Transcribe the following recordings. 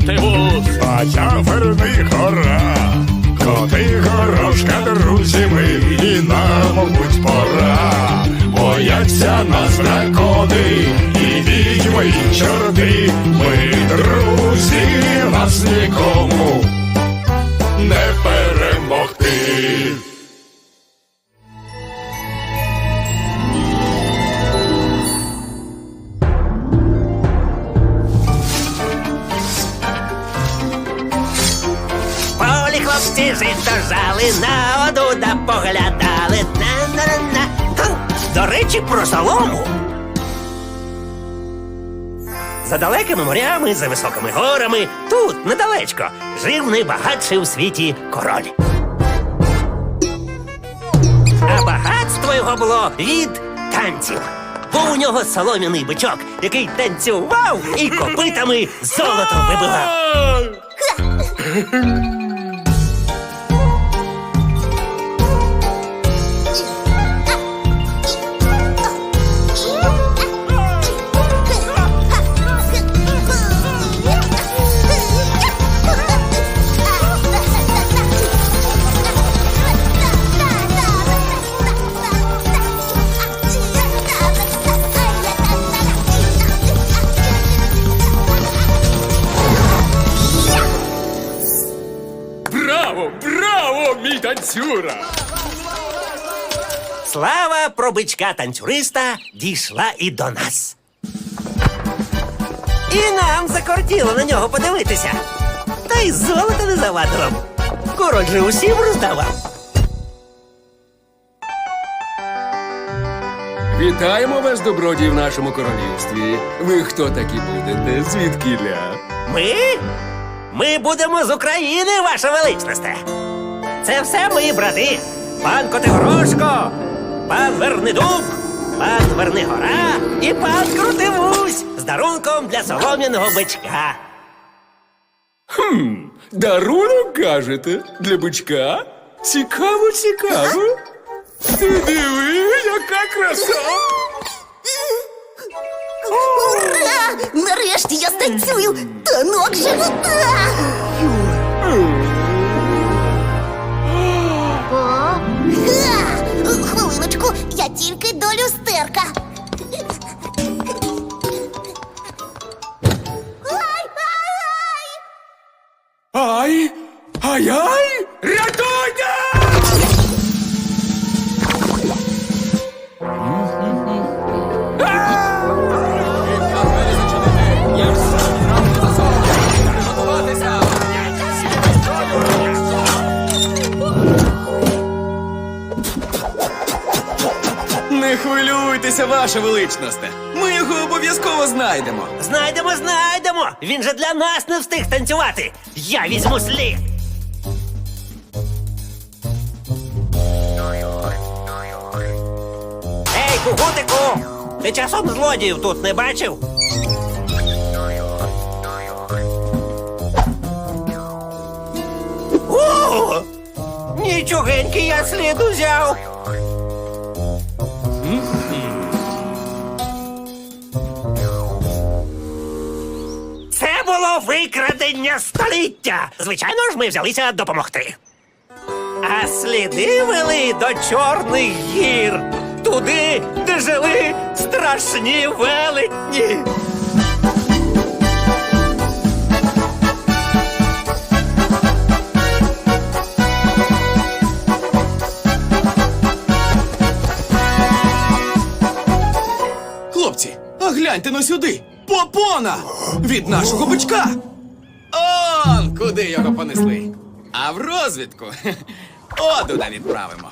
надути вуз. А я верни гора, коти горошка, друзі ми, і нам, мабуть, пора. Бояться нас дракони, і відьми, і чорти. Ми друзі, про солому. За далекими морями, за високими горами, тут, недалечко, жив найбагатший у світі король. А багатство його було від танців. Був у нього солом'яний бичок, який танцював і копитами золото вибивав. танцюра! Слава про бичка танцюриста дійшла і до нас. І нам закортіло на нього подивитися. Та й золото не завадило. Король же усім роздавав. Вітаємо вас, добродії, в нашому королівстві. Ви хто такі будете? Звідкіля? Ми? Ми будемо з України, ваша величність. Це все мої брати. Пан Котигорошко, пан Вернидуб, пан Вернигора і пан Крутивусь з дарунком для солом'яного бичка. Дарунок кажете? Для бичка? Цікаво, цікаво. Ти диви, яка краса! Ура! Нарешті я станцюю танок живота! Тільки хвилюйтеся, ваша величність. Ми його обов'язково знайдемо. Знайдемо, знайдемо! Він же для нас не встиг танцювати. Я візьму слід. Ей, кугутику! Ти часом злодіїв тут не бачив? О! Нічогенький я слід узяв. Викрадення століття. Звичайно ж, ми взялися допомогти. А сліди вели до Чорних гір, туди, де жили страшні велетні. Хлопці, а гляньте но сюди. Попона! Від нашого бичка. Он куди його понесли. А в розвідку одуда відправимо.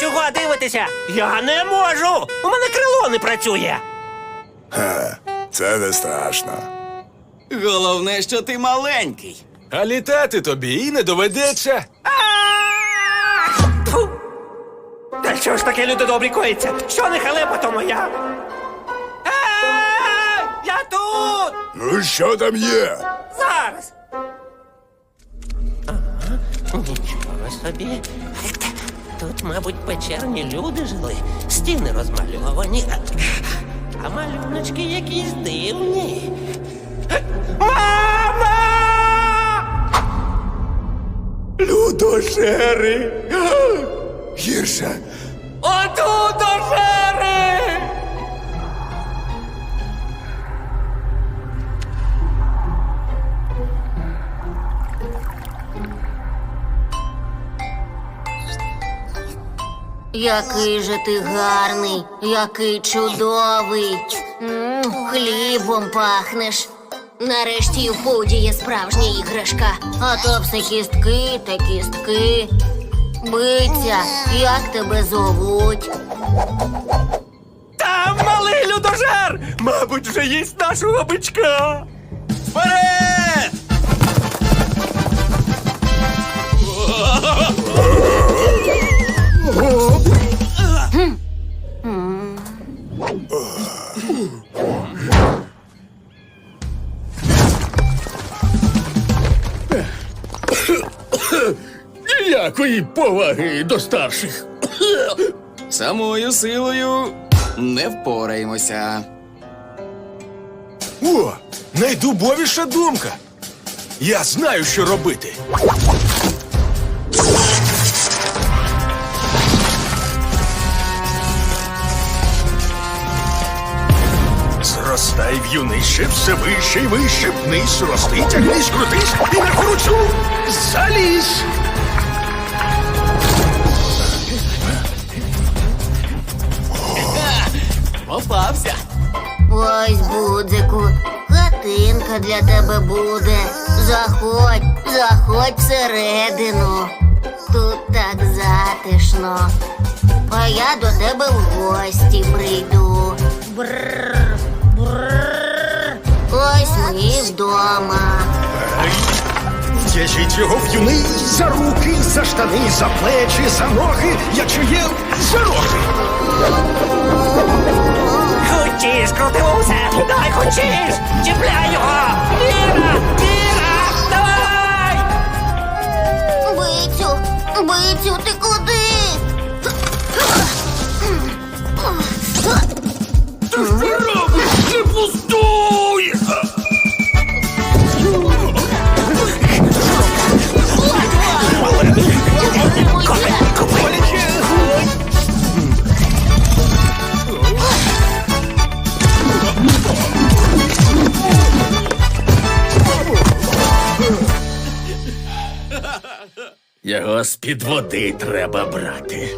Чого дивитися? Я не можу! У мене крило не працює. Це не страшно. Головне, що ти маленький. А літати тобі і не доведеться. Та що ж таке люди добрі коїться? Що не халепа, то моя? Ну що там є? Зараз. Ага, нічого собі. Тут, мабуть, печерні люди жили, стіни розмальовані, а, а малюночки якісь дивні. Мама! Людожери! Гірше. Який же ти гарний, який чудовий. Хлібом пахнеш. Нарешті в Пуді є справжня іграшка. А то все кістки та кістки. Биться, як тебе зовуть? Там малий людожер! Мабуть, вже їсть нашого бичка! Вперед! Ніякої поваги до старших. Самою силою не впораємося. О, найдубовіша думка. Я знаю, що робити. Зростай в юнище, все вище й вище, вниз рости, тягнись, крутись і на кручу залізь. Ось, Будзику, хатинка для тебе буде. Заходь, заходь всередину. Тут так затишно. А я до тебе в гості прийду. Бррр, бррр. Ось ми вдома. В'яжіть його в юни за руки, за штани, за плечі, за ноги, якщо є за роги. Хочеш, крутивуся! Давай хочеш! Чіпляй його! Віра! Віра! Давай! Бицю, бицю, ти куди? Його з-під води треба брати.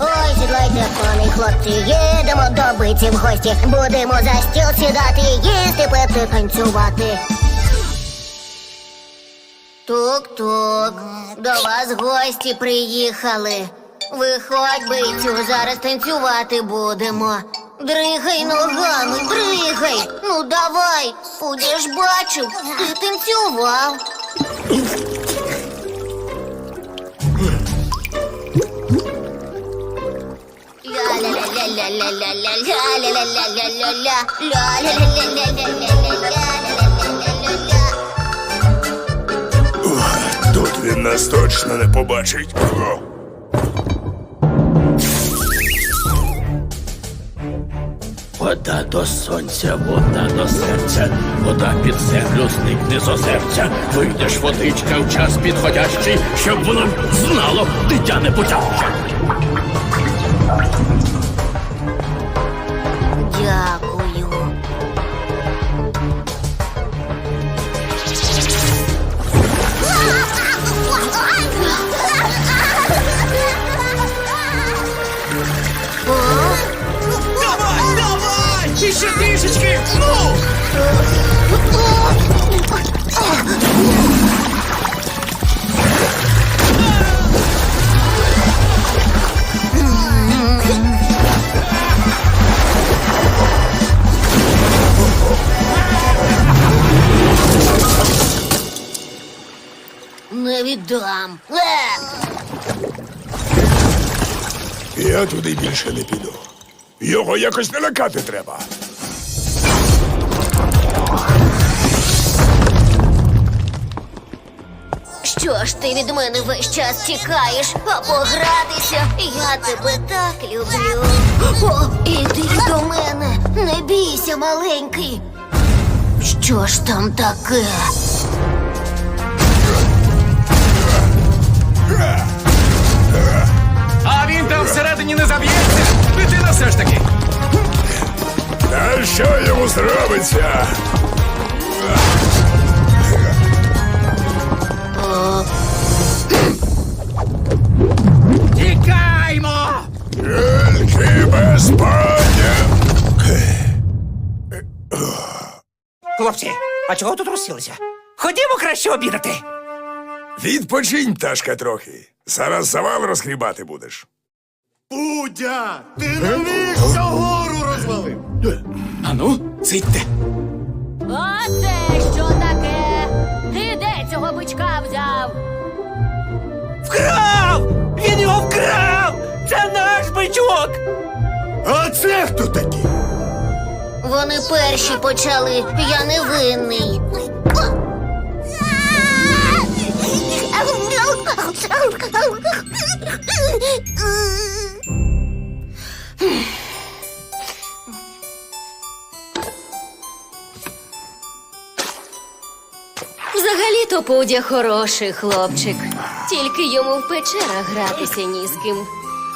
Ой, сідлайте, пани хлопці, їдемо до биці в гості. Будемо за стіл сідати, їсти, пити, танцювати. Тук-тук, до вас гості приїхали. Виходь, бицю, зараз танцювати будемо. Дригай ногами, дригай. Ну давай, я ж бачив, ти танцював. Тут він нас точно не побачить. Вода до сонця, вода до серця, вода під землю зникне з озерця. Вийдеш водичка в час підходящий, щоб воно знало дитя не Я туди більше не піду. Його якось налякати треба. Що ж ти від мене весь час тікаєш, а погратися я тебе так люблю. О, іди до мене, не бійся, маленький. Що ж там таке? Зробиться? Тікаймо! Тільки без паня. Хлопці, а чого тут розсілися? Ходімо краще обідати. Відпочинь, пташка, трохи. Зараз завал розгрібати будеш. Пудя, ти міг гору розвалив. Ану, сидьте. А це що таке? Ти де цього бичка взяв? Вкрав! Він його вкрав! Це наш бичок! А це хто такі? Вони перші почали, я не винний. Взагалі-то Пудя хороший хлопчик. Тільки йому в печерах гратися ні з ким.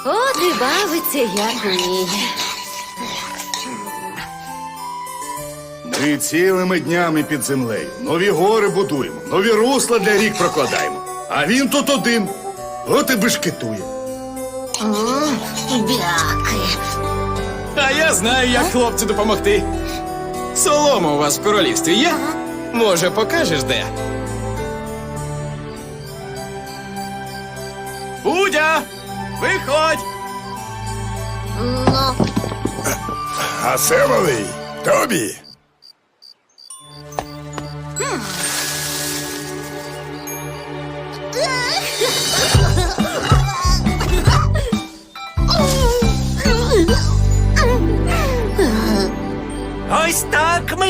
От і бавиться, як вміє. Ми цілими днями під землею. Нові гори будуємо, нові русла для рік прокладаємо. А він тут один. От і бешкетує. Бяки. А я знаю, як хлопцю допомогти. Солома у вас в королівстві є? Може, покажеш де? Будя! Виходь! Ну, А це малий тобі.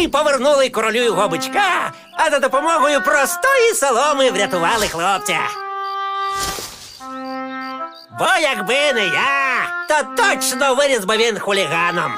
Повернули королю його бичка, а за допомогою простої соломи врятували хлопця. Бо якби не я, то точно виріс би він хуліганом.